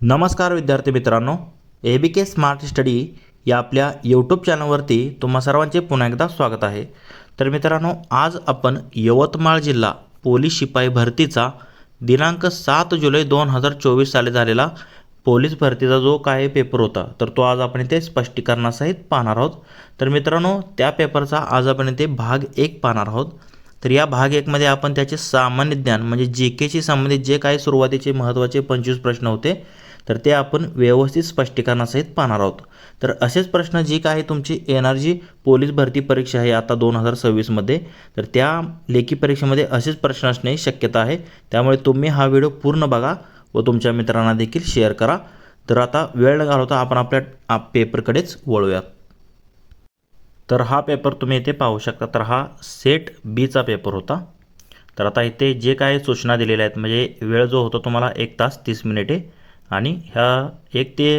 नमस्कार विद्यार्थी मित्रांनो ए बी के स्मार्ट स्टडी या आपल्या यूट्यूब चॅनलवरती तुम्हा सर्वांचे पुन्हा एकदा स्वागत आहे. तर मित्रांनो आज आपण यवतमाळ जिल्हा पोलीस शिपाई भरतीचा दिनांक सात जुलै दोन हजार चोवीस साली झालेला पोलीस भरतीचा जो काय पेपर होता तर तो आज आपण इथे स्पष्टीकरणासहित पाहणार आहोत. तर मित्रांनो त्या पेपरचा आज आपण इथे भाग एक पाहणार आहोत. तर या भाग एकमध्ये आपण त्याचे सामान्य ज्ञान म्हणजे जी केशी संबंधित जे काही सुरुवातीचे महत्त्वाचे पंचवीस प्रश्न होते तर ते आपण व्यवस्थित स्पष्टीकरणासहित पाहणार आहोत. तर असेच प्रश्न जी काय तुमची एन आर जी पोलीस भरती परीक्षा आहे आता दोन हजार सव्वीसमध्ये तर त्या लेखी परीक्षेमध्ये असेच प्रश्न असण्याची शक्यता आहे. त्यामुळे तुम्ही हा व्हिडिओ पूर्ण बघा व तुमच्या मित्रांना देखील शेअर करा. तर आता वेळ लागला घालवता आपण आपल्या आप पेपरकडेच वळूयात. तर हा पेपर तुम्ही इथे पाहू शकता. तर हा सेट बीचा पेपर होता. तर आता इथे जे काही सूचना दिलेल्या आहेत म्हणजे वेळ जो होता तुम्हाला एक तास तीस मिनिटे. आणि ह्या एक ते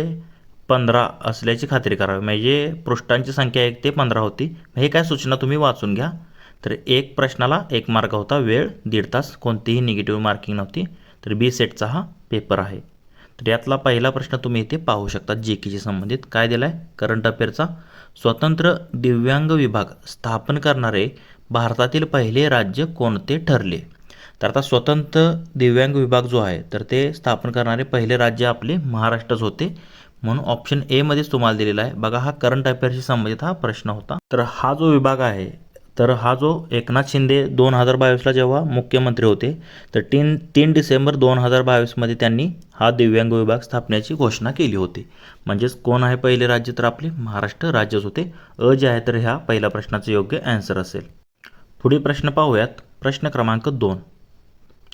पंधरा असल्याची खात्री करावी म्हणजे पृष्ठांची संख्या एक ते पंधरा होती हे काय सूचना तुम्ही वाचून घ्या. तर एक प्रश्नाला एक मार्क होता वेळ दीड तास कोणतीही निगेटिव्ह मार्किंग नव्हती. तर बी सेटचा हा पेपर आहे. तर यातला पहिला प्रश्न तुम्ही इथे पाहू शकता जे केशी संबंधित. काय दिला आहे करंट अफेअरचा स्वतंत्र दिव्यांग विभाग स्थापन करणारे भारतातील पहिले राज्य कोणते ठरले? तर आता स्वतंत्र दिव्यांग विभाग जो आहे तर ते स्थापन करणारे पहिले राज्य आपले महाराष्ट्रच होते. म्हणून ऑप्शन एमध्येच तुम्हाला दिलेला आहे. बघा हा करंट अफेअरशी संबंधित हा प्रश्न होता. तर हा जो विभाग आहे तर हा जो एकनाथ शिंदे दोन हजार बावीसला जेव्हा मुख्यमंत्री होते तर तीन तीन डिसेंबर दोन हजार बावीसमध्ये त्यांनी हा दिव्यांग विभाग स्थापण्याची घोषणा केली होती. म्हणजेच कोण आहे पहिले राज्य? तर आपले महाराष्ट्र राज्यच होते. अ जे आहे तर ह्या पहिल्या प्रश्नाचं योग्य ॲन्सर असेल. पुढील प्रश्न पाहूयात. प्रश्न क्रमांक दोन.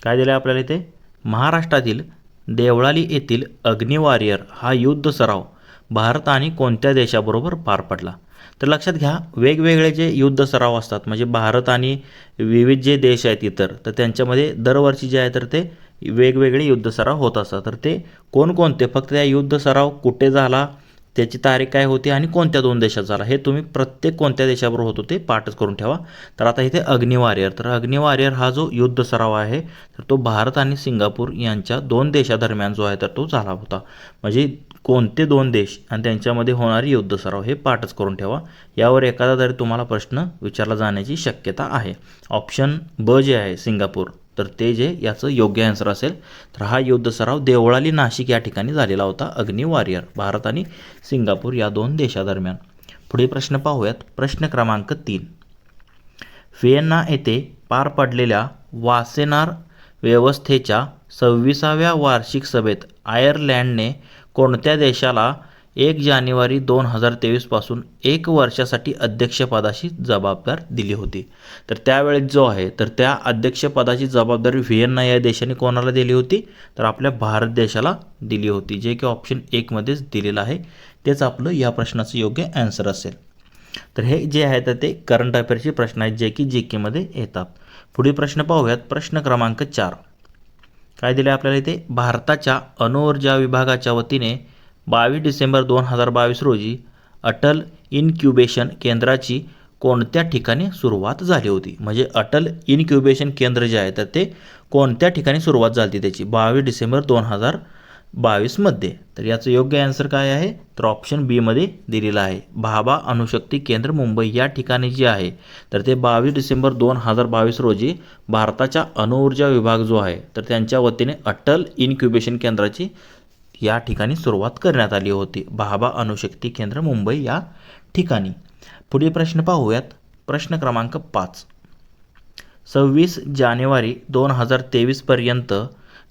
काय दिलं आहे आपल्याला इथे? महाराष्ट्रातील देवळाली येथील अग्निवॉरियर हा युद्ध सराव भारत आणि कोणत्या देशाबरोबर पार पडला? तर लक्षात घ्या वेगवेगळे जे युद्ध सराव असतात म्हणजे भारत आणि विविध जे देश आहेत इतर तर त्यांच्यामध्ये दरवर्षी जे आहे तर ते वेगवेगळे युद्ध सराव होत असतात. तर ते कोणकोणते? फक्त त्या युद्ध सराव कुठे झाला? त्याची तारीख काय होती आणि कोणत्या दोन देशात झाला हे तुम्ही प्रत्येक कोणत्या देशाबरोबर होतो ते पाठच करून ठेवा. तर आता इथे अग्निवारियर तर अग्निवारियर हा जो युद्ध सराव आहे तर तो भारत आणि सिंगापूर यांच्या दोन देशादरम्यान जो आहे तर तो झाला होता. म्हणजे कोणते दोन देश आणि त्यांच्यामध्ये होणारी युद्ध सराव हे पाठच करून ठेवा. यावर एखादा तरी तुम्हाला प्रश्न विचारला जाण्याची शक्यता आहे. ऑप्शन ब जे आहे सिंगापूर. तर ते जे याचं योग्य आन्सर असेल तर हा युद्ध सराव देवळाली नाशिक या ठिकाणी झालेला होता अग्नि वॉरियर भारत आणि सिंगापूर या दोन देशादरम्यान. पुढे प्रश्न पाहूयात. प्रश्न क्रमांक तीन. व्हिएन्ना येथे पार पडलेल्या वासेनार व्यवस्थेच्या सव्वीसाव्या वार्षिक सभेत आयर्लँडने कोणत्या देशाला एक जानेवारी दोन हजार तेवीसपासून एक वर्षासाठी अध्यक्षपदाची जबाबदार दिली होती. तर त्यावेळेस जो आहे तर त्या अध्यक्षपदाची जबाबदारी व्हिएन्ना या देशाने कोणाला दिली होती? तर आपल्या भारत देशाला दिली होती जे की ऑप्शन एकमध्येच दिलेलं आहे. तेच आपलं या प्रश्नाचं योग्य ॲन्सर असेल. तर हे जे आहे तर ते करंट अफेअरचे प्रश्न आहेत जे की जी केमध्ये येतात. पुढील प्रश्न पाहूयात. प्रश्न क्रमांक चार. काय दिले आपल्याला इथे? भारताच्या अणुऊर्जा विभागाच्या वतीने बावीस डिसेंबर दोन हजार बावीस रोजी अटल इनक्युबेशन केंद्राची कोणत्या ठिकाणी सुरुवात झाली होती? म्हणजे अटल इनक्युबेशन केंद्र जे आहे तर ते कोणत्या ठिकाणी सुरुवात झाली होती त्याची? बावीस डिसेंबर दोन हजार बावीसमध्ये तर याचं योग्य आन्सर काय आहे? तर ऑप्शन बीमध्ये दिलेलं आहे. भाभा अणुशक्ती केंद्र मुंबई या ठिकाणी जे आहे तर ते बावीस डिसेंबर दोन हजार बावीस रोजी भारताच्या अणुऊर्जा विभाग जो आहे तर त्यांच्या वतीने अटल इन्क्युबेशन केंद्राची या ठिकाणी सुरुवात करण्यात आली होती. भाभा अणुशक्ती केंद्र मुंबई या ठिकाणी. पुढील प्रश्न पाहूयात. प्रश्न क्रमांक पाच. सव्वीस जानेवारी दोन हजार तेवीसपर्यंत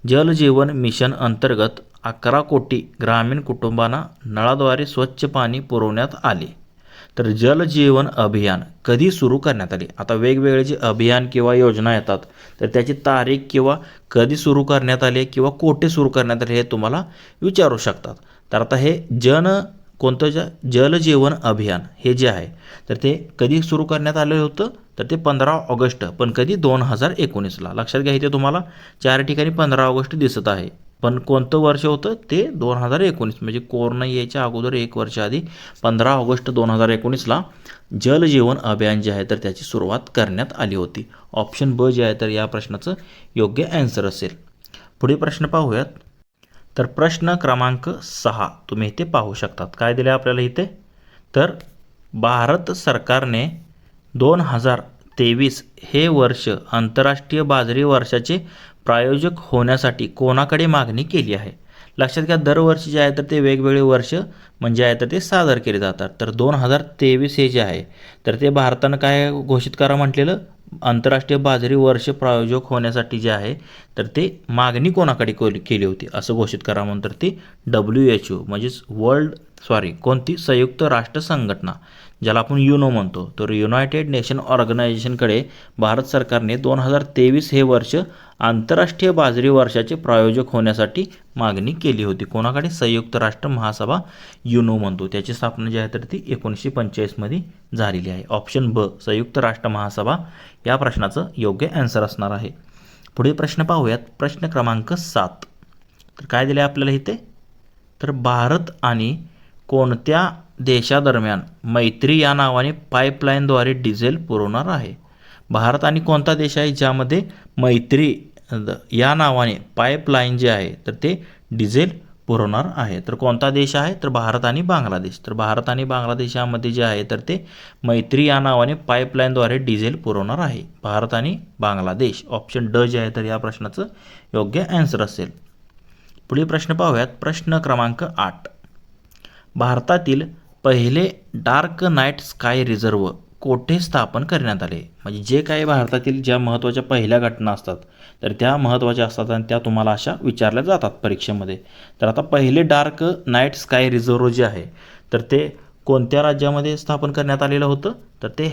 जलजीवन मिशन अंतर्गत अकरा कोटी ग्रामीण कुटुंबांना नळाद्वारे स्वच्छ पाणी पुरवण्यात आले. तर जल जीवन अभियान कधी सुरू करण्यात आले? आता वेगवेगळे जे अभियान किंवा योजना येतात तर त्याची तारीख किंवा कधी सुरू करण्यात आले किंवा कोठे सुरू करण्यात आले हे तुम्हाला विचारू शकतात. तर आता हे जन कोणतं ज? जलजीवन अभियान हे जे आहे तर ते कधी सुरू करण्यात आलं होतं? तर ते पंधरा ऑगस्ट पण कधी दोन हजार एकोणीसला. लक्षात घ्या इथे तुम्हाला चार ठिकाणी पंधरा ऑगस्ट दिसत आहे. पण कोणतं वर्ष होतं? ते दोन हजार एकोणीस. म्हणजे कोरोना यायच्या अगोदर एक वर्ष आधी पंधरा ऑगस्ट दोन हजार एकोणीसला जलजीवन अभियान जे आहे तर त्याची सुरुवात करण्यात आली होती. ऑप्शन ब जे आहे तर या प्रश्नाचं योग्य ॲन्सर असेल. पुढे प्रश्न पाहूयात. तर प्रश्न क्रमांक सहा. तुम्ही इथे पाहू शकतात. काय दिले आपल्याला इथे? तर भारत सरकारने दोन हजार तेवीस हे वर्ष आंतरराष्ट्रीय बाजरी वर्षाचे प्रायोजक होण्यासाठी कोणाकडे मागणी केली आहे? लक्षात घ्या दरवर्षी जे आहे तर ते वेगवेगळे वर्ष म्हणजे आहे तर ते सादर केले जातात. तर दोन हजार तेवीस हे जे आहे तर ते भारतानं काय घोषित करा म्हटलेलं? आंतरराष्ट्रीय बाजरी वर्ष प्रायोजक होण्यासाठी जे आहे तर ते मागणी कोणाकडे कोली- केली होती? असं घोषित करा म्हणून तर डब्ल्यू एच ओ म्हणजेच वर्ल्ड सॉरी कोणती संयुक्त राष्ट्र संघटना. ज्याला आपण युनो म्हणतो. तर युनायटेड नेशन ऑर्गनायझेशनकडे भारत सरकारने दोन हजार तेवीस हे वर्ष आंतरराष्ट्रीय बाजरी वर्षाचे प्रायोजक होण्यासाठी मागणी केली होती. कोणाकडे? संयुक्त राष्ट्र महासभा युनो म्हणतो. त्याची स्थापना जी आहे तर ती एकोणीसशे पंचेचाळीसमध्ये झालेली आहे. ऑप्शन ब संयुक्त राष्ट्र महासभा. या प्रश्नाचं योग्य ॲन्सर असणार आहे. पुढील प्रश्न पाहूयात. प्रश्न क्रमांक सात. तर काय दिले आपल्याला इथे? तर भारत आणि कोणत्या देशादरम्यान मैत्री या नावाने पाईपलाईनद्वारे डिझेल पुरवणार आहे? भारत आणि कोणता देश आहे ज्यामध्ये मैत्री द- या नावाने पाईपलाईन जे आहे तर ते डिझेल पुरवणार आहे? तर कोणता देश आहे? तर भारत आणि बांगलादेश. तर भारत आणि बांगलादेश यामध्ये जे आहे तर ते मैत्री या नावाने पाईपलाईनद्वारे डिझेल पुरवणार आहे. भारत आणि बांगलादेश. ऑप्शन ड जे आहे तर या प्रश्नाचं योग्य ॲन्सर असेल. पुढील प्रश्न पाहूयात. प्रश्न क्रमांक आठ. भारतातील पहिले डार्क नाईट स्काय रिझर्व कोठे स्थापन करण्यात आले? म्हणजे जे काही भारतातील ज्या महत्त्वाच्या पहिल्या घटना असतात तर त्या महत्त्वाच्या असतात आणि त्या तुम्हाला अशा विचारल्या जातात परीक्षेमध्ये. तर आता पहिले डार्क नाईट स्काय रिझर्व जे आहे तर ते कोणत्या राज्यामध्ये स्थापन करण्यात आलेलं होतं? तर ते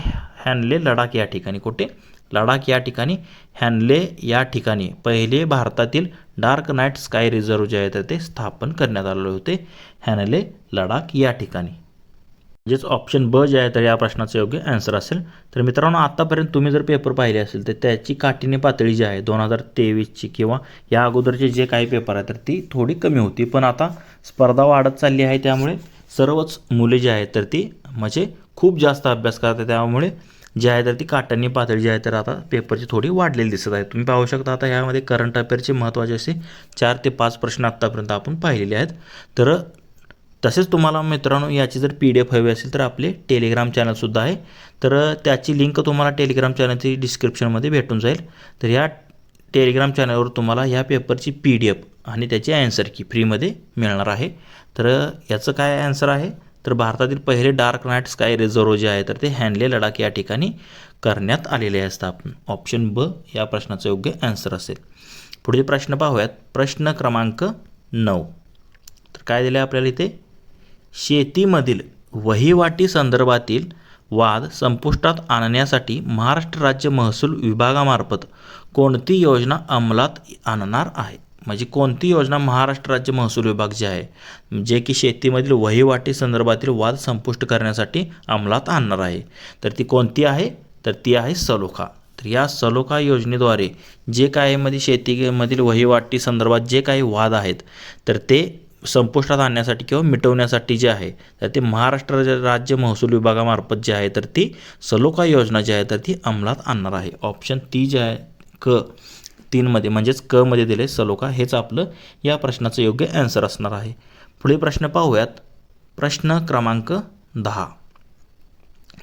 हॅनले लडाख या ठिकाणी. कुठे? लडाख या ठिकाणी हॅनले या ठिकाणी पहिले भारतातील डार्क नाईट स्काय रिझर्व जे आहे तर ते स्थापन करण्यात आलेले होते. हॅनले लडाख या ठिकाणी. म्हणजेच ऑप्शन ब जे आहे तर या प्रश्नाचं योग्य ॲन्सर असेल. तर मित्रांनो आत्तापर्यंत तुम्ही जर पेपर पाहिले असेल तर त्याची काठीने पातळी जी आहे दोन हजार तेवीसची किंवा या अगोदरचे जे काही पेपर आहे तर ती थोडी कमी होती. पण आता स्पर्धा वाढत चालली आहे त्यामुळे सर्वच मुले जे आहेत तर ती म्हणजे खूप जास्त अभ्यास करतात. त्यामुळे जी आहे तर ती काटांनी पातळी जी आहे तर आता पेपरची थोडी वाढलेली दिसत आहे. तुम्ही पाहू शकता आता यामध्ये करंट अफेअरचे महत्त्वाचे असे चार ते पाच प्रश्न आत्तापर्यंत आपण पाहिलेले आहेत. तर तसेच तुम्हाला मित्रांनो याची जर पी डी एफ हवी असेल तर आपले टेलिग्राम चॅनलसुद्धा आहे. तर त्याची लिंक तुम्हाला टेलिग्राम चॅनलची डिस्क्रिप्शनमध्ये भेटून जाईल. तर या टेलिग्राम चॅनलवर तुम्हाला ह्या पेपरची पी डी एफ आणि त्याची ॲन्सर की फ्रीमध्ये मिळणार आहे. तर याचं काय ॲन्सर आहे? तर भारतातील पहिले डार्क नाईट स्काय रिझर्व जे आहे तर ते हॅनले लडाख या ठिकाणी करण्यात आलेले आहे स्थापन ऑप्शन ब या प्रश्नाचं योग्य ॲन्सर असेल. पुढील प्रश्न पाहूयात. प्रश्न क्रमांक नऊ. तर काय दिलं आहे आपल्याला इथे? शेतीमधील वहिवाटी संदर्भातील वाद संपुष्टात आणण्यासाठी महाराष्ट्र राज्य महसूल विभागामार्फत कोणती योजना अंमलात आणणार आहे? म्हणजे कोणती योजना महाराष्ट्र राज्य महसूल विभाग जे आहे जे की शेतीमधील वहिवाटी संदर्भातील वाद संपुष्ट करण्यासाठी अंमलात आणणार आहे तर ती कोणती आहे? तर ती आहे सलोखा. तर या सलोखा योजनेद्वारे जे काही मध्ये शेतीमधील वहिवाटी संदर्भात जे काही वाद आहेत तर ते संपुष्टात आणण्यासाठी किंवा मिटवण्यासाठी जे आहे तर ते महाराष्ट्र राज्य महसूल विभागामार्फत जे आहे तर ती सलोखा योजना जी आहे तर ती अंमलात आणणार आहे. ऑप्शन ती जे आहे क तीनमध्ये म्हणजेच क मध्ये दिले सलोखा हेच आपलं या प्रश्नाचं योग्य ॲन्सर असणार आहे. पुढे प्रश्न पाहूयात. प्रश्न क्रमांक दहा.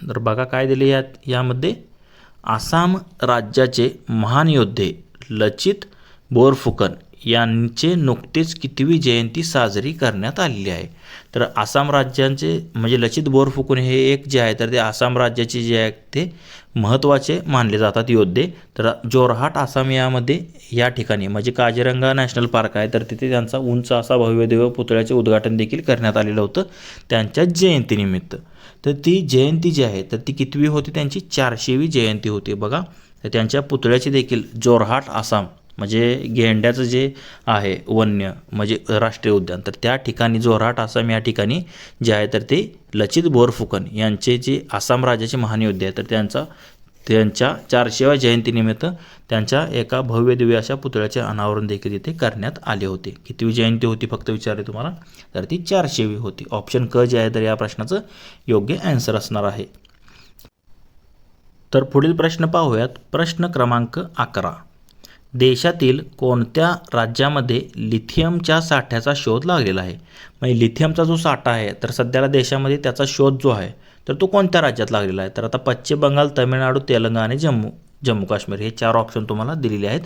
तर बघा काय दिले यात यामध्ये आसाम राज्याचे महान योद्धे लचित बोरफुकन यांचे नुकतेच कितवी जयंती साजरी करण्यात आलेली आहे. तर आसाम राज्यांचे म्हणजे लचित बोरफुकन हे एक जे आहे तर ते आसाम राज्याचे जे आहे ते महत्त्वाचे मानले जातात योद्धे. तर जोरहाट आसाम यामध्ये या ठिकाणी म्हणजे काजीरंगा नॅशनल पार्क आहे तर तिथे त्यांचा उंच असा भव्यदेव पुतळ्याचे उद्घाटन देखील करण्यात आलेलं होतं त्यांच्या जयंतीनिमित्त. तर ती जयंती जी आहे तर ती कितवी होती? त्यांची चारशेवी जयंती होती बघा. तर त्यांच्या पुतळ्याची देखील जोरहाट आसाम म्हणजे गेंड्याचं जे आहे वन्य म्हणजे राष्ट्रीय उद्यान तर त्या ठिकाणी जोरहाट आसाम या ठिकाणी जे आहे तर ते लचित बोरफुकन यांचे जे आसाम राज्याचे महान आहे तर त्यांचा त्यांच्या चारशेव्या जयंतीनिमित्त त्यांच्या एका भव्य दिव्य अशा पुतळ्याचे अनावरण देखील तिथे करण्यात आले होते. कितवी जयंती होती फक्त विचारले तुम्हाला? तर ती चारशेवी होती. ऑप्शन क जे आहे तर या प्रश्नाचं योग्य ॲन्सर असणार आहे. तर पुढील प्रश्न पाहूयात. प्रश्न क्रमांक अकरा. देशातील कोणत्या राज्यामध्ये लिथियमच्या साठ्याचा शोध लागलेला आहे? म्हणजे लिथियमचा जो साठा आहे तर सध्याला देशामध्ये त्याचा शोध जो आहे तर तो कोणत्या राज्यात लागलेला आहे? तर आता पश्चिम बंगाल तमिळनाडू तेलंगणा आणि जम्मू. जम्मू काश्मीर हे चार ऑप्शन तुम्हाला दिलेले आहेत.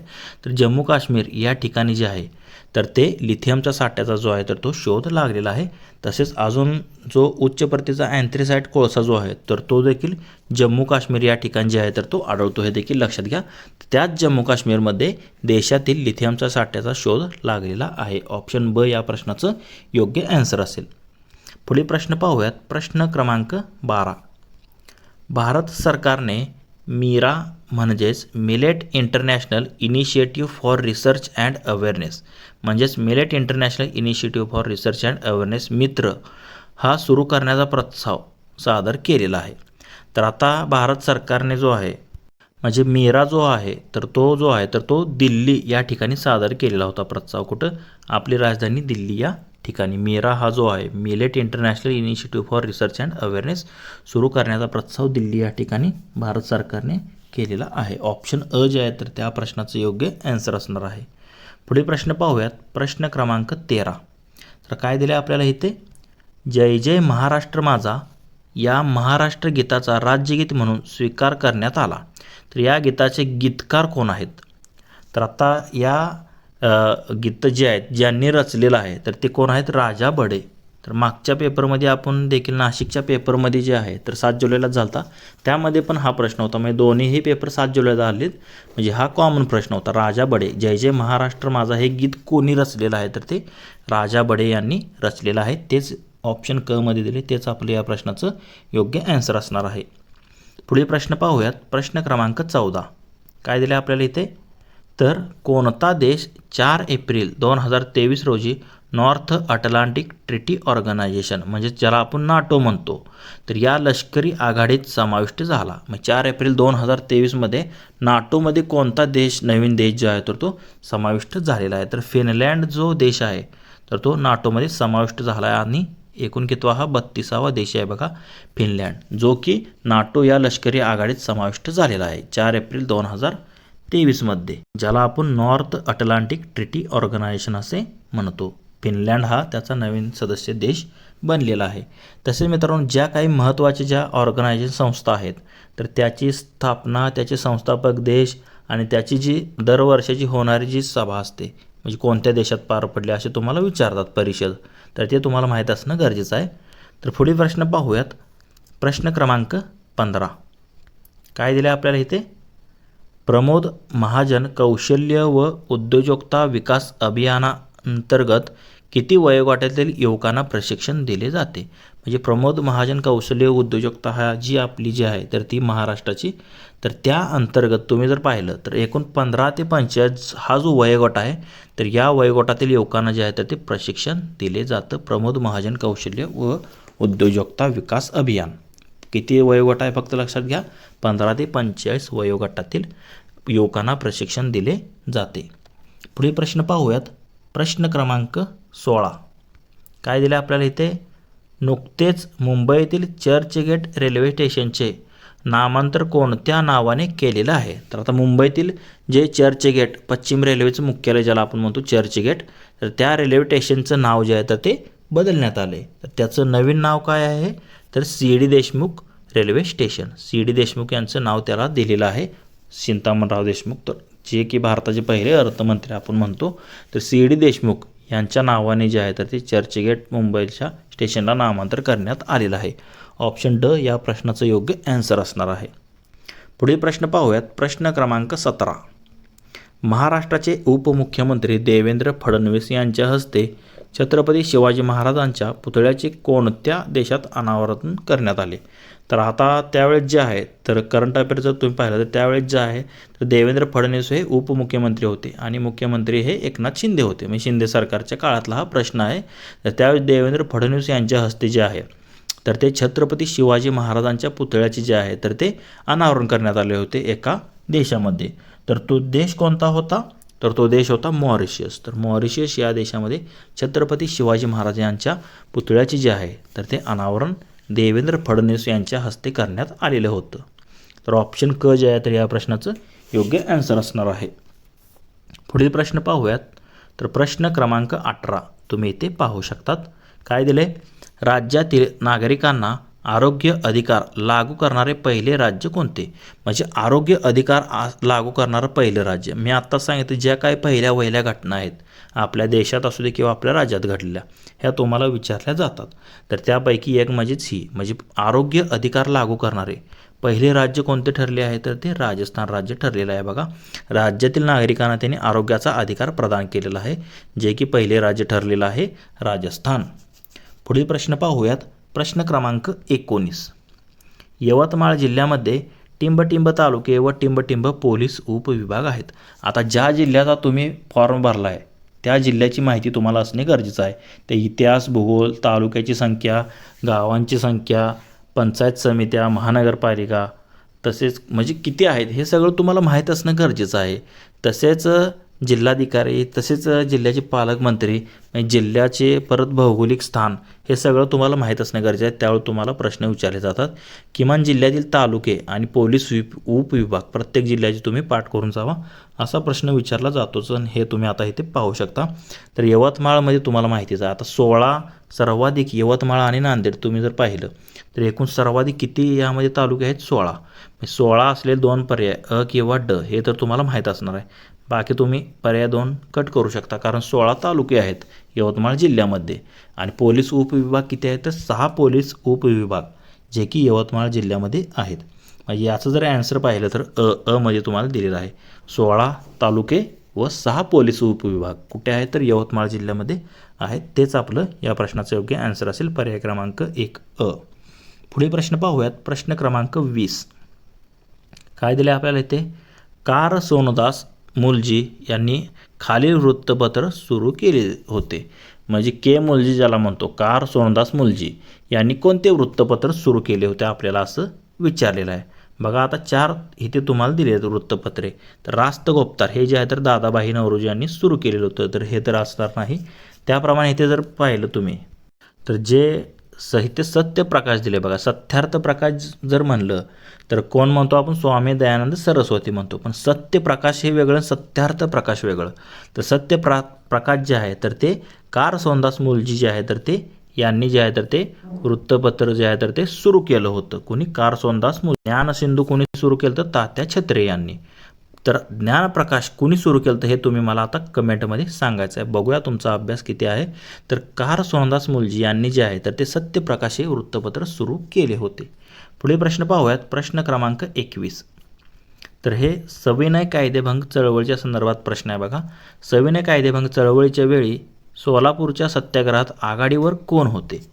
तर जम्मू काश्मीर या ठिकाणी जे आहे तर ते लिथियमचा साठ्याचा जो आहे तर तो शोध लागलेला आहे. तसेच अजून जो उच्च प्रतीचा अँथ्रेसाइट कोळसा जो आहे तर तो देखील जम्मू काश्मीर या ठिकाणी जे आहे तर तो आढळतो. हे देखील लक्षात घ्या. त्याच जम्मू काश्मीरमध्ये देशातील लिथियमच्या साठ्याचा शोध लागलेला आहे. ऑप्शन ब या प्रश्नाचं योग्य ॲन्सर असेल. पुढील प्रश्न पाहूयात. प्रश्न क्रमांक बारा. भारत सरकारने मीरा म्हणजेच millet international initiative for research and awareness. म्हणजेच millet international initiative for research and awareness मित्र हा सुरू करण्याचा प्रस्ताव सादर केलेला आहे. तर आता भारत सरकारने जो आहे म्हणजे मीरा जो आहे तर तो जो आहे तर तो दिल्ली या ठिकाणी सादर केलेला होता प्रस्ताव. कुठं? आपली राजधानी दिल्ली या ठिकाणी. मीरा हा जो आहे millet international initiative for research and awareness सुरू करण्याचा प्रस्ताव दिल्ली या ठिकाणी भारत सरकारने केलेला आहे. ऑप्शन अ जे आहे तर त्या प्रश्नाचं योग्य ॲन्सर असणार आहे. पुढील प्रश्न पाहूयात. प्रश्न क्रमांक तेरा. तर काय दिलं आपल्याला इथे? जय जय महाराष्ट्र माझा. या महाराष्ट्र गीताचा राज्यगीत म्हणून स्वीकार करण्यात आला. तर या गीताचे गीतकार कोण आहेत? तर आता या गीतं जे आहेत ज्यांनी रचलेलं आहे तर ते कोण आहेत? राजा बडे. तर मागच्या पेपरमध्ये आपण देखील नाशिकच्या पेपरमध्ये जे आहे तर सात जुलैला झालता. त्यामध्ये पण हा प्रश्न होता. म्हणजे दोन्हीही पेपर सात जुलैला आलेत. म्हणजे हा कॉमन प्रश्न होता. राजा बडे जय जय महाराष्ट्र माझा हे गीत कोणी रचलेलं आहे? तर ते राजा बडे यांनी रचलेलं आहे. तेच ऑप्शन क मध्ये दिले. तेच आपलं या प्रश्नाचं योग्य ॲन्सर असणार आहे. पुढील प्रश्न पाहूयात. प्रश्न क्रमांक चौदा. काय दिले आपल्याला इथे? तर कोणता देश चार एप्रिल दोन हजार तेवीस रोजी नॉर्थ अटलांटिक ट्रिटी ऑर्गनायझेशन म्हणजे ज्याला आपण नाटो म्हणतो. तर या लष्करी आघाडीत समाविष्ट झाला. मग चार एप्रिल दोन हजार तेवीसमध्ये नाटोमध्ये कोणता देश नवीन देश जो आहे तर तो समाविष्ट झालेला आहे. तर फिनलँड जो देश आहे तर तो नाटोमध्ये समाविष्ट झाला आहे. आणि एकूण कितवा हा? बत्तीसावा देश आहे बघा फिनलँड जो की नाटो या लष्करी आघाडीत समाविष्ट झालेला आहे. चार एप्रिल दोन हजार तेवीसमध्ये ज्याला आपण नॉर्थ अटलांटिक ट्रिटी ऑर्गनायझेशन असे म्हणतो. फिनलँड हा त्याचा नवीन सदस्य देश बनलेला आहे. तसेच मित्रांनो ज्या काही महत्त्वाच्या ज्या ऑर्गनायझेशन संस्था आहेत तर त्याची स्थापना त्याचे संस्थापक देश आणि त्याची जी दरवर्षाची होणारी जी सभा असते म्हणजे कोणत्या देशात पार पडली असे तुम्हाला विचारतात परिषद तर ते तुम्हाला माहीत असणं गरजेचं आहे. तर पुढील प्रश्न पाहूयात. प्रश्न क्रमांक पंधरा. काय दिले आपल्याला इथे? प्रमोद महाजन कौशल्य व उद्योजकता विकास अभियाना अंतर्गत किती वयोगटातील युवकांना प्रशिक्षण दिले जाते? म्हणजे प्रमोद महाजन कौशल्य उद्योजकता हा जी आपली जी आहे तर ती महाराष्ट्राची. तर त्या अंतर्गत तुम्ही जर पाहिलं तर एकूण पंधरा ते पंचेचाळीस हा जो वयोगट आहे तर या वयोगटातील युवकांना जे आहे तर ते प्रशिक्षण दिले जातं. प्रमोद महाजन कौशल्य व उद्योजकता विकास अभियान. किती वयोगट आहे फक्त लक्षात घ्या. पंधरा ते पंचेचाळीस वयोगटातील युवकांना प्रशिक्षण दिले जाते. पुढील प्रश्न पाहूयात. प्रश्न क्रमांक सोळा. काय दिलं आपल्याला इथे? नुकतेच मुंबईतील चर्चगेट रेल्वे स्टेशनचे नामांतर कोणत्या नावाने केलेलं आहे? तर आता मुंबईतील जे चर्चगेट पश्चिम रेल्वेचं मुख्यालय ज्याला आपण म्हणतो चर्चगेट तर त्या रेल्वे स्टेशनचं नाव जे आहे तर ते बदलण्यात आले. तर त्याचं नवीन नाव काय आहे? तर C D Deshmukh railway station. C D Deshmukh यांचं नाव त्याला दिलेलं आहे. चिंतामणराव देशमुख तर जे की भारताचे पहिले अर्थमंत्री आपण म्हणतो तर सी डी देशमुख यांच्या नावाने जे आहे तर ते चर्चगेट मुंबईच्या स्टेशनला नामांतर करण्यात आलेलं आहे. ऑप्शन ड या प्रश्नाचं योग्य ॲन्सर असणार आहे. पुढील प्रश्न पाहूयात. प्रश्न क्रमांक सतरा. महाराष्ट्राचे उपमुख्यमंत्री देवेंद्र फडणवीस यांच्या हस्ते छत्रपती शिवाजी महाराजांच्या पुतळ्याचे कोणत्या देशात अनावरण करण्यात आले? तर आता त्यावेळेस जे आहे तर करंट अफेअर जर तुम्ही पाहिलं तर त्यावेळेस जे आहे तर देवेंद्र फडणवीस हे उपमुख्यमंत्री होते आणि मुख्यमंत्री हे एकनाथ शिंदे होते. म्हणजे शिंदे सरकारच्या काळातला हा प्रश्न आहे. तर त्यावेळेस देवेंद्र फडणवीस यांच्या हस्ते जे आहे तर ते छत्रपती शिवाजी महाराजांच्या पुतळ्याचे जे आहे तर ते अनावरण करण्यात आले होते एका देशामध्ये. तर तो देश कोणता होता? तर तो देश होता मॉरिशियस. तर मॉरिशियस या देशामध्ये छत्रपती शिवाजी महाराज यांच्या पुतळ्याचे जे आहे तर ते अनावरण देवेंद्र फडणवीस यांच्या हस्ते करण्यात आलेलं होतं. तर ऑप्शन क जे आहे तर या प्रश्नाचं योग्य ॲन्सर असणार आहे. पुढील प्रश्न पाहूयात. तर प्रश्न क्रमांक अठरा. तुम्ही इथे पाहू शकतात. काय दिले राज्यातील नागरिकांना आरोग्य अधिकार लागू करणारे पहिले राज्य कोणते? म्हणजे आरोग्य अधिकार आ लागू करणारं पहिलं राज्य. मी आत्ताच सांगितलं ज्या काही पहिल्या वहिल्या घटना आहेत आपल्या देशात असू दे किंवा आपल्या राज्यात घडलेल्या ह्या तुम्हाला विचारल्या जातात. तर त्यापैकी एक म्हणजेच ही म्हणजे आरोग्य अधिकार लागू करणारे पहिले राज्य कोणते ठरले आहे? तर ते राजस्थान राज्य ठरलेलं आहे बघा. राज्यातील नागरिकांना त्यांनी आरोग्याचा अधिकार प्रदान केलेला आहे जे की पहिले राज्य ठरलेलं आहे राजस्थान. पुढील प्रश्न पाहूयात. प्रश्न क्रमांक एकोणीस. यवतमाळ जिल्ह्यामध्ये टिंबटिंब तालुके व टिंबटिंब पोलीस उपविभाग आहेत. आता ज्या जिल्ह्याचा तुम्ही फॉर्म भरला आहे त्या जिल्ह्याची माहिती तुम्हाला असणे गरजेचं आहे. ते इतिहास भूगोल तालुक्याची संख्या गावांची संख्या पंचायत समित्या महानगरपालिका तसेच म्हणजे किती आहेत हे सगळं तुम्हाला माहीत असणं गरजेचं आहे. तसेच जिल्हाधिकारी तसेच जिल्ह्याचे पालकमंत्री म्हणजे जिल्ह्याचे परत भौगोलिक स्थान हे सगळं तुम्हाला माहीत असणं गरजेचं आहे. त्यावेळी तुम्हाला प्रश्न विचारले जातात. किमान जिल्ह्यातील तालुके आणि पोलीस विप उपविभाग प्रत्येक जिल्ह्याचे तुम्ही पाठ करून जावा असा प्रश्न विचारला जातोच आणि हे तुम्ही आता इथे पाहू शकता. तर यवतमाळमध्ये तुम्हाला माहितीच आहे आता सोळा सर्वाधिक यवतमाळ आणि नांदेड तुम्ही जर पाहिलं तर एकूण सर्वाधिक किती यामध्ये तालुके आहेत? सोळा. सोळा असलेले दोन पर्याय अ किंवा ड हे तर तुम्हाला माहीत असणार आहे. बाकी तुम्ही पर्याय दोन कट करू शकता. कारण सोळा तालुके आहेत यवतमाळ जिल्ह्यामध्ये आणि पोलीस उपविभाग किती आहेत? तर सहा पोलीस उपविभाग जे की यवतमाळ जिल्ह्यामध्ये आहेत. म्हणजे याचं जर ॲन्सर पाहिलं तर अ अ मध्ये तुम्हाला दिलेलं आहे. सोळा तालुके व सहा पोलीस उपविभाग कुठे आहेत? तर यवतमाळ जिल्ह्यामध्ये आहेत. तेच आपलं या प्रश्नाचं योग्य ॲन्सर असेल. पर्याय क्रमांक एक अ. पुढे प्रश्न पाहूयात. प्रश्न क्रमांक वीस. काय दिले आपल्याला इथे? कार सोनदास मुलजी यांनी खालील वृत्तपत्र सुरू केले होते. म्हणजे के मुलजी ज्याला म्हणतो कार सोनदास मुलजी यांनी कोणते वृत्तपत्र सुरू केले होते आपल्याला असं विचारलेलं आहे. बघा आता चार इथे तुम्हाला दिले आहेत वृत्तपत्रे. तर रास्त गोप्तार हे जे आहे तर दादाबाई नवरोजी यांनी सुरू केलेलं होतं. तर हे तर असणार नाही. त्याप्रमाणे इथे जर पाहिलं तुम्ही तर जे साहित्य सत्य प्रकाश दिले बघा. सत्यार्थ प्रकाश जर म्हणलं तर कोण म्हणतो आपण? स्वामी दयानंद सरस्वती म्हणतो. पण सत्य प्रकाश हे वेगळं सत्यार्थ प्रकाश वेगळं. तर सत्य प्रा प्रकाश जे आहे तर ते कार सोनदास मुलजी जे आहे तर ते यांनी जे आहे तर ते वृत्तपत्र जे आहे तर ते सुरू केलं होतं. कोणी कार सोनदास मुल ज्ञानसिंधू कोणी सुरू केलं तर तात्या छत्रे यांनी. तर ज्ञानप्रकाश कुणी सुरू केलं तर हे तुम्ही मला आता कमेंटमध्ये सांगायचं आहे. बघूया तुमचा अभ्यास किती आहे. तर कार सोनदास मुलजी यांनी जे आहे तर ते सत्यप्रकाश हे वृत्तपत्र सुरू केले होते. पुढे प्रश्न पाहूयात. प्रश्न क्रमांक एकवीस. तर हे सविनय कायदेभंग चळवळीच्या संदर्भात प्रश्न आहे बघा. सविनय कायदेभंग चळवळीच्या वेळी सोलापूरच्या सत्याग्रहात आघाडीवर कोण होते?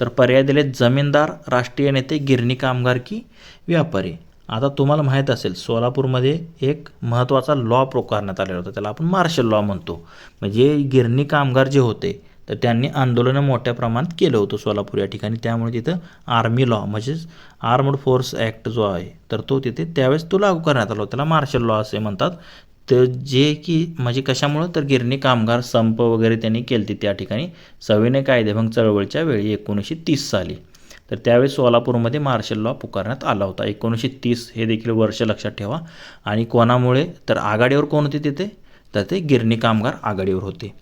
तर पर्याय दिले जमीनदार राष्ट्रीय नेते गिरणी कामगार की व्यापारी. आता तुम्हाला माहीत असेल सोलापूरमध्ये एक महत्त्वाचा लॉ करण्यात आलेला होता. त्याला आपण मार्शल लॉ म्हणतो. म्हणजे गिरणी कामगार जे होते तर त्यांनी आंदोलनं मोठ्या प्रमाणात केलं होतं सोलापूर या ठिकाणी. त्यामुळे तिथं आर्मी लॉ म्हणजेच आर्मड फोर्स ॲक्ट जो आहे तर तो तिथे त्यावेळेस तो लागू करण्यात आला होता. त्याला मार्शल लॉ असे म्हणतात. तर जे की म्हणजे कशामुळं? तर गिरणी कामगार संप वगैरे त्यांनी केली त्या ठिकाणी. सविनय कायदेभंग चळवळीच्या वेळी एकोणीसशे तीस साली. तर त्यावेळेस सोलापूरमध्ये मार्शल लॉ पुकारण्यात आला होता. एकोणीसशे तीस हे देखील वर्ष लक्षात ठेवा. आणि कोणामुळे? तर आघाडीवर कोण होते तिथे? तर ते गिरणी कामगार आघाडीवर होते.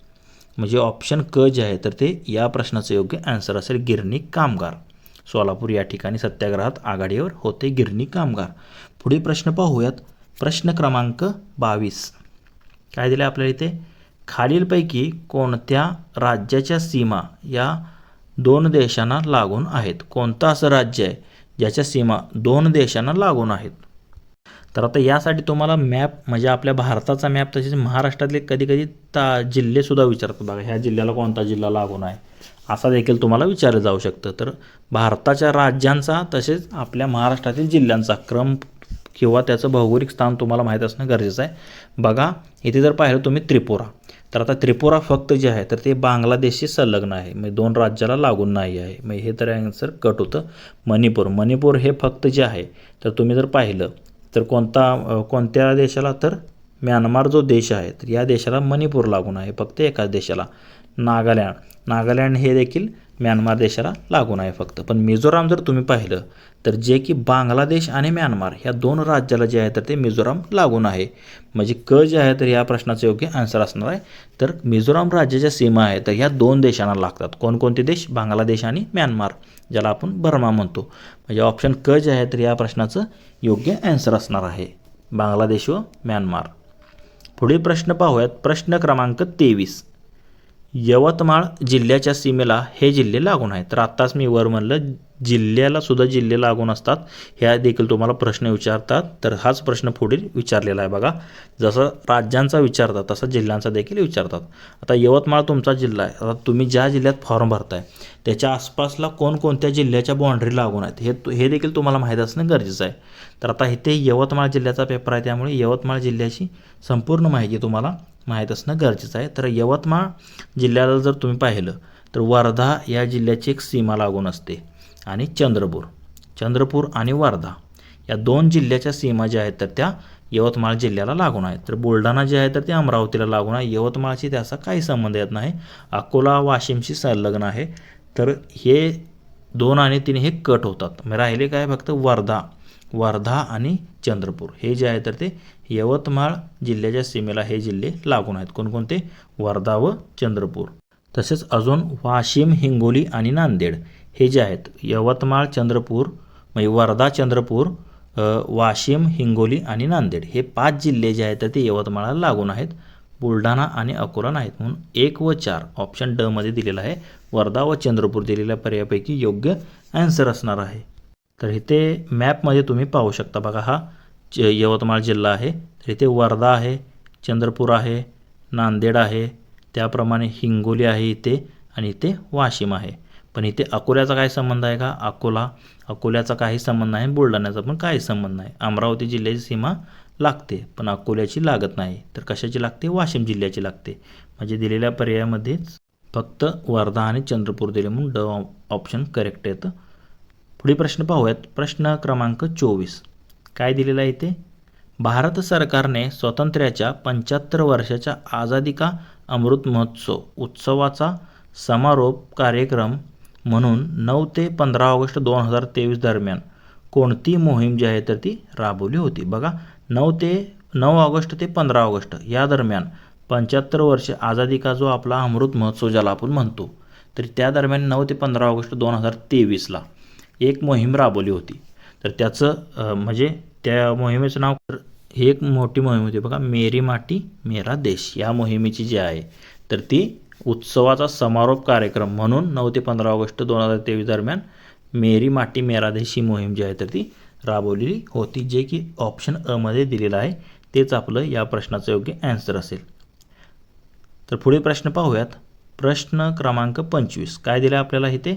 म्हणजे ऑप्शन क जे आहे तर ते या प्रश्नाचं योग्य ॲन्सर असेल गिरणी कामगार. सोलापूर या ठिकाणी सत्याग्रहात आघाडीवर होते गिरणी कामगार. पुढील प्रश्न पाहूयात. प्रश्न क्रमांक बावीस. काय दिलं आपल्याला इथे? खालीलपैकी कोणत्या राज्याच्या सीमा या दोन देशांना लागून आहेत. कोणतं असं राज्य आहे ज्याच्या सीमा दोन देशांना लागून आहेत? तर आता यासाठी तुम्हाला मॅप म्हणजे आपल्या भारताचा मॅप तसेच महाराष्ट्रातले कधी कधी ता जिल्हेसुद्धा विचारतात. बघा ह्या जिल्ह्याला कोणता जिल्हा लागून आहे? असा देखील तुम्हाला विचारलं जाऊ शकतं. तर भारताच्या राज्यांचा तसेच आपल्या महाराष्ट्रातील जिल्ह्यांचा क्रम किंवा त्याचं भौगोलिक स्थान तुम्हाला माहीत असणं गरजेचं आहे. बघा इथे जर पाहिलं तुम्ही त्रिपुरा. तर आता त्रिपुरा फक्त जे आहे तर ते बांगलादेशशी संलग्न आहे. म्हणजे दोन राज्याला लागून नाही आहे. मग हे तर ॲन्सर कट होतं. मणिपूर. मणिपूर हे फक्त जे आहे तर तुम्ही जर पाहिलं तर कोणता कोणत्या देशाला तर म्यानमार जो देश आहे तर या देशाला मणिपूर लागून आहे. फक्त एकाच देशाला. नागालँड. नागालँड हे देखील म्यानमार देशाला लागून आहे फक्त. पण मिझोराम जर तुम्ही पाहिलं तर जे की बांगलादेश आणि म्यानमार ह्या दोन राज्याला जे आहे तर ते मिझोराम लागून आहे. म्हणजे क जे आहे तर या प्रश्नाचं योग्य आन्सर असणार आहे. तर मिझोराम राज्याच्या सीमा आहे तर ह्या दोन देशांना लागतात. कोणकोणते देश? बांगलादेश आणि म्यानमार ज्याला आपण बर्मा म्हणतो. म्हणजे ऑप्शन क जे आहे तर या प्रश्नाचं योग्य आन्सर असणार आहे. बांगलादेश व म्यानमार. पुढील प्रश्न पाहूयात. प्रश्न क्रमांक तेवीस. यवतमाळ जिल्ह्याच्या सीमेला हे जिल्हे लागून आहेत. तर आत्ताच मी वर म्हणलं जिल्ह्याला सुद्धा जिल्हे लागून असतात ह्या देखील तुम्हाला प्रश्न विचारतात. तर हाच प्रश्न पुढील विचारलेला आहे बघा. जसं राज्यांचा विचारतात तसा जिल्ह्यांचा देखील विचारतात. आता यवतमाळ तुमचा जिल्हा आहे. आता तुम्ही ज्या जिल्ह्यात फॉर्म भरताय त्याच्या आसपासला कोणकोणत्या जिल्ह्याच्या बाँड्री लागून आहेत हे हे देखील तुम्हाला माहीत असणं गरजेचं आहे. तर आता इथे यवतमाळ जिल्ह्याचा पेपर आहे त्यामुळे यवतमाळ जिल्ह्याची संपूर्ण माहिती तुम्हाला माहीत असणं गरजेचं आहे. तर यवतमाळ जिल्ह्याला जर तुम्ही पाहिलं तर वर्धा या जिल्ह्याची एक सीमा लागून असते आणि चंद्रपूर. चंद्रपूर आणि वर्धा या दोन जिल्ह्याच्या सीमा ज्या आहेत तर त्या यवतमाळ जिल्ह्याला लागून आहेत. तर बुलढाणा जे आहे तर ते अमरावतीला लागून आहे. यवतमाळशी त्याचा काही संबंध येत नाही. अकोला वाशिमशी संलग्न आहे. तर हे दोन आणि तीन हे कट होतात. मग राहिले काय? फक्त वर्धा. वर्धा आणि चंद्रपूर. हे जे आहे तर ते यवतमाळ जिल्ह्याच्या सीमेला हे जिल्हे लागून आहेत. कोणकोणते? वर्धा व चंद्रपूर. तसेच अजून वाशिम हिंगोली आणि नांदेड हे जे आहेत यवतमाळ चंद्रपूर म्हणजे वर्धा चंद्रपूर वाशिम हिंगोली आणि नांदेड हे पाच जिल्हे जे आहेत तर ते यवतमाळला लागून आहेत. बुलढाणा आणि अकोला नाहीत. म्हणून एक व चार ऑप्शन डमध्ये दिलेलं दिलेला आहे. वर्धा व चंद्रपूर दिलेल्या पर्यायापैकी योग्य ॲन्सर असणार आहे. तर इथे मॅपमध्ये तुम्ही पाहू शकता बघा हा. यवतमाळ जिल्हा आहे. तर इथे वर्धा आहे चंद्रपूर आहे नांदेड आहे. त्याप्रमाणे हिंगोली आहे इथे आणि इथे वाशिम आहे. पण इथे अकोल्याचा काय संबंध आहे का? अकोला. अकोल्याचा काही संबंध नाही बुलढाण्याचा पण काही संबंध नाही. अमरावती जिल्ह्याची सीमा लागते पण अकोल्याची लागत नाही. तर कशाची लागते? वाशिम जिल्ह्याची लागते. म्हणजे दिलेल्या पर्यायामध्येच फक्त वर्धा आणि चंद्रपूर दिले म्हणून ड ऑप्शन करेक्ट येतं. पुढे प्रश्न पाहूयात. प्रश्न क्रमांक चोवीस. काय दिलेलं आहे ते भारत सरकारने स्वातंत्र्याच्या पंच्याहत्तर वर्षाच्या आझादी का अमृत महोत्सव उत्सवाचा समारोप कार्यक्रम म्हणून नऊ ते पंधरा ऑगस्ट दोन हजार तेवीस दरम्यान कोणती मोहीम जी आहे तर ती राबवली होती? बघा नऊ ते नऊ ऑगस्ट ते पंधरा ऑगस्ट या दरम्यान पंच्याहत्तर वर्ष आझादी का जो आपला अमृत महोत्सव ज्याला आपण म्हणतो तर त्या दरम्यान नऊ ते पंधरा ऑगस्ट दोन हजार तेवीसला एक मोहीम राबवली होती. तर त्याचं म्हणजे त्या मोहिमेचं नाव ही एक मोठी मोहीम होती बघा मेरी माटी मेरा देश या मोहिमेची जी आहे तर ती उत्सवाचा समारोप कार्यक्रम म्हणून नऊ ते पंधरा ऑगस्ट दोन हजार तेवीस दरम्यान मेरी माटी मेरा देश ही मोहीम जी आहे तर ती राबवलेली होती जे की ऑप्शन अमध्ये दिलेलं आहे तेच आपलं या प्रश्नाचं योग्य ॲन्सर असेल. तर पुढे प्रश्न पाहूयात. प्रश्न क्रमांक पंचवीस. काय दिलं आहे आपल्याला इथे?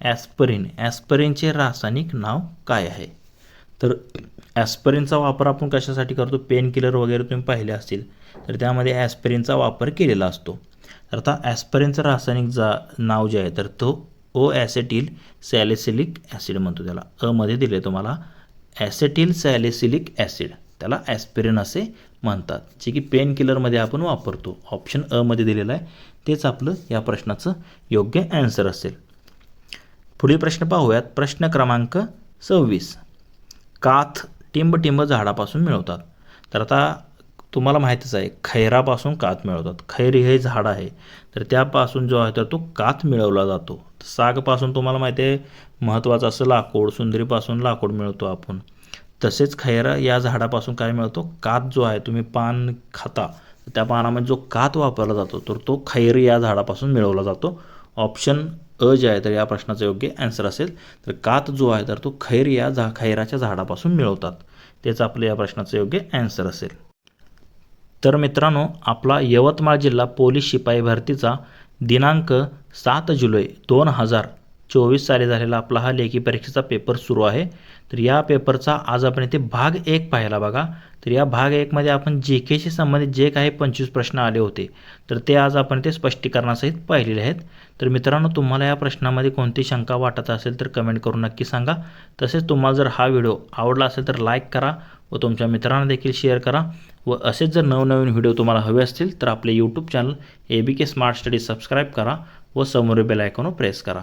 ॲस्परिन ॲस्परिनचे रासायनिक नाव काय आहे? तर ॲस्परिनचा वापर आपण कशासाठी करतो? पेन किलर वगैरे तुम्ही पाहिले असतील. तर त्यामध्ये ॲस्परिनचा वापर केलेला असतो. तर आता ॲस्परिनचं रासायनिक जा नाव जे आहे तर तो ओ ॲसेटिल सॅलिसिलिक ॲसिड म्हणतो त्याला. अमध्ये दिले तुम्हाला. ॲसेटिल सॅलिसिलिक ॲसिड त्याला ॲस्पिरिन असे म्हणतात. जे की पेन किलरमध्ये आपण वापरतो. ऑप्शन अमध्ये दिलेलं आहे. तेच आपलं या प्रश्नाचं योग्य ॲन्सर असेल. पुढील प्रश्न पाहूयात. प्रश्न क्रमांक सव्वीस. काथ टिंब टिंब झाडापासून मिळवतात. तर आता तुम्हाला माहीतच आहे खैरापासून काथ मिळवतात. खैर हे झाड आहे. तर त्यापासून जो आहे तर तो काथ मिळवला जातो. सागपासून तुम्हाला माहिती आहे महत्त्वाचं असं लाकूड सुंदरीपासून लाकूड मिळवतो आपण. तसेच खैरा या झाडापासून काय मिळतो काथ जो आहे तुम्ही पान खाता. त्या पानामध्ये जो कात वापरला जातो तर तो खैर या झाडापासून मिळवला जातो. ऑप्शन अ जे आहे तर या प्रश्नाचं योग्य ॲन्सर असेल. तर कात जो आहे तर तो खैर या झा खैराच्या झाडापासून मिळवतात. तेच आपलं या प्रश्नाचं योग्य ॲन्सर असेल. तर मित्रांनो आपला यवतमाळ जिल्हा पोलीस शिपाई भरतीचा दिनांक सात जुलै दोन हजार चोवीस साली झालेला आपला हा लेखी परीक्षेचा पेपर सुरू आहे. तर या पेपरचा आज आपण इथे भाग एक पाहिला बघा. तर या भाग एकमध्ये आपण जे केशी संबंधित जे काही पंचवीस प्रश्न आले होते तर ते आज आपण ते स्पष्टीकरणासहित पाहिलेले आहेत. तर मित्रांनो तुम्हाला या प्रश्नामध्ये कोणती शंका वाटत असेल तर कमेंट करून नक्की सांगा. तसेच तुम्हाला जर हा व्हिडिओ आवडला असेल तर लाईक करा व तुमच्या मित्रांना देखील शेअर करा. व असेच जर नवनवीन व्हिडिओ तुम्हाला हवे असतील तर आपले YouTube channel A B K smart study subscribe करा व समोर बेल आयकॉनवर प्रेस करा.